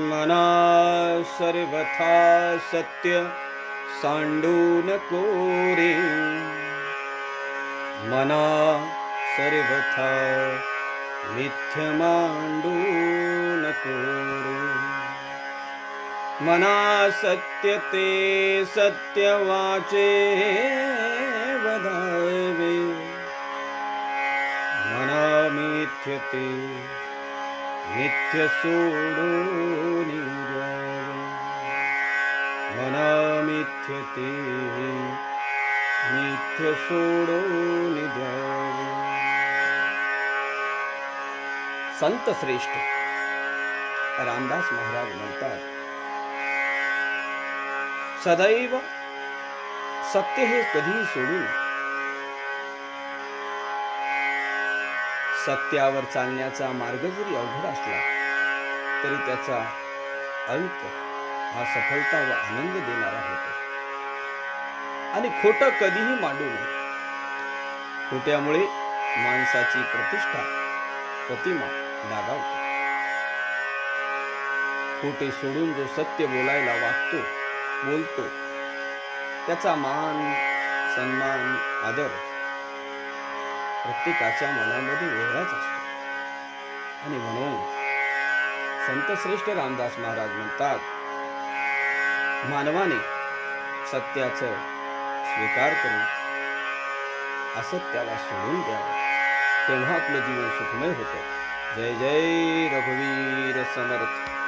मना सर्वथा सत्य सांडून कोरे। मना सर्वथा मिथ्य मांडून कोरे। मना सत्य ते सत्य वाचे वदावे मना मिथ्य नित्य मिथ्य सोडून मना मिथ्य ते मिथ्य सोडून संत श्रेष्ठ रामदास महाराज म्हणतात सदैव सत्य हे कधीही सोडू नये. सत्यावर चालण्याचा मार्ग जरी अवघड असला तरी त्याचा अंत हा सफलता व आनंद देणारा होतो. आणि खोटं कधीही मांडू नये. खोट्यामुळे माणसाची प्रतिष्ठा प्रतिमा डागावते खोटे सोडून जो सत्य बोलायला वागतो बोलतो त्याचा मान सन्मान आदर प्रत्येकाच्या मनामध्ये वेगळाच असतो. आणि म्हणून संतश्रेष्ठ रामदास महाराज म्हणतात मानवाने सत्याचं स्वीकार करून असत्याला सोडून द्यावं. तेव्हा आपलं जीवन सुखमय होतं. जय जय रघुवीर समर्थ.